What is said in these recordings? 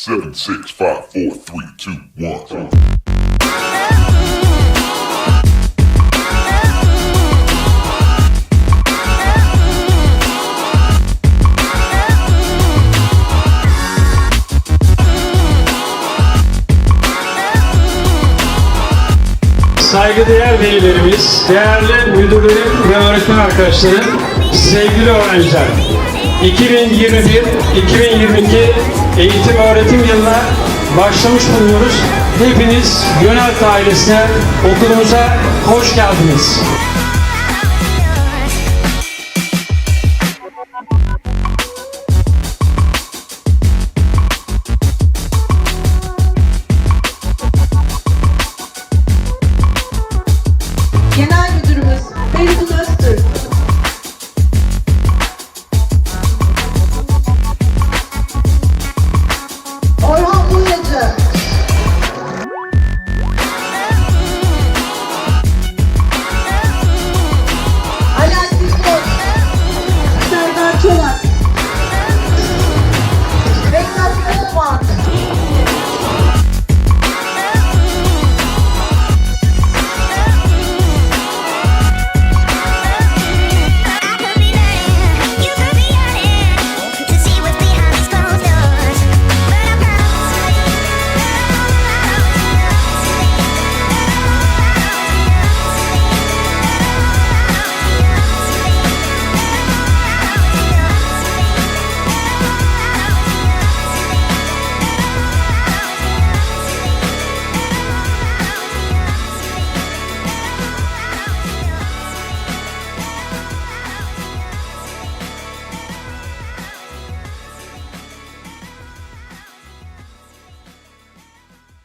Seven, six, five, four, three, two, one. Saygıdeğer velilerimiz, değerli müdürlerim ve öğretmen arkadaşlarım, sevgili öğrenciler. 2021-2022 eğitim öğretim yılına başlamış bulunuyoruz. Hepiniz Yönelt ailesine, okulumuza hoş geldiniz.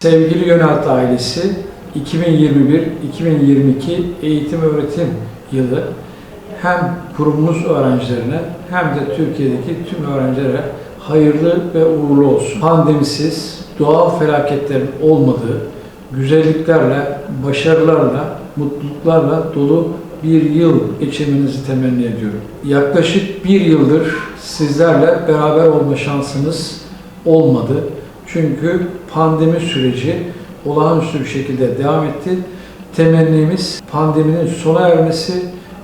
Sevgili Yönelt ailesi, 2021-2022 eğitim öğretim yılı hem kurumumuz öğrencilerine hem de Türkiye'deki tüm öğrencilere hayırlı ve uğurlu olsun. Pandemisiz, doğal felaketlerin olmadığı, güzelliklerle, başarılarla, mutluluklarla dolu bir yıl geçirmenizi temenni ediyorum. Yaklaşık bir yıldır sizlerle beraber olma şansınız olmadı. Çünkü pandemi süreci olağanüstü bir şekilde devam etti. Temennimiz pandeminin sona ermesi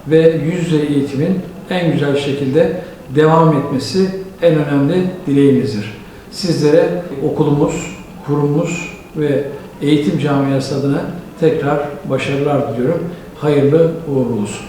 ve yüz yüze eğitimin en güzel şekilde devam etmesi en önemli dileğimizdir. Sizlere okulumuz, kurumumuz ve eğitim camiası adına tekrar başarılar diliyorum. Hayırlı uğurlu olsun.